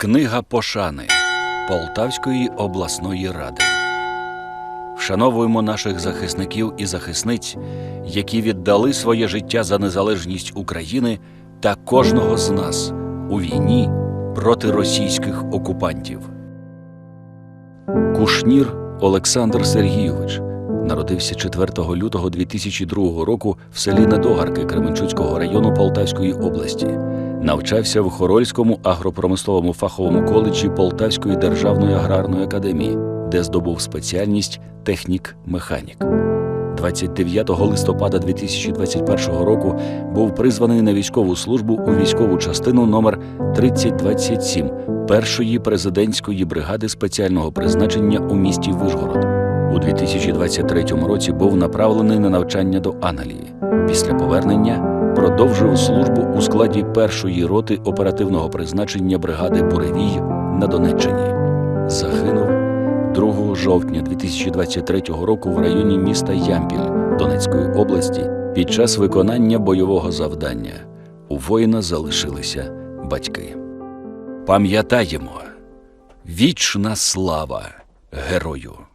Книга пошани Полтавської обласної ради. Вшановуємо наших захисників і захисниць, які віддали своє життя за незалежність України та кожного з нас у війні проти російських окупантів. Кушнір Олександр Сергійович народився 4 лютого 2002 року в селі Недогарки Кременчуцького району Полтавської області. Навчався в Хорольському агропромисловому фаховому коледжі Полтавської державної аграрної академії, де здобув спеціальність технік-механік. 29 листопада 2021 року був призваний на військову службу у військову частину номер 3027 першої президентської бригади спеціального призначення у місті Вишгород. У 2023 році був направлений на навчання до Англії. Після повернення продовжив службу у складі першої роти оперативного призначення бригади Буревій на Донеччині. Загинув 2 жовтня 2023 року в районі міста Ямпіль Донецької області під час виконання бойового завдання. У воїна залишилися батьки. Пам'ятаємо, вічна слава герою!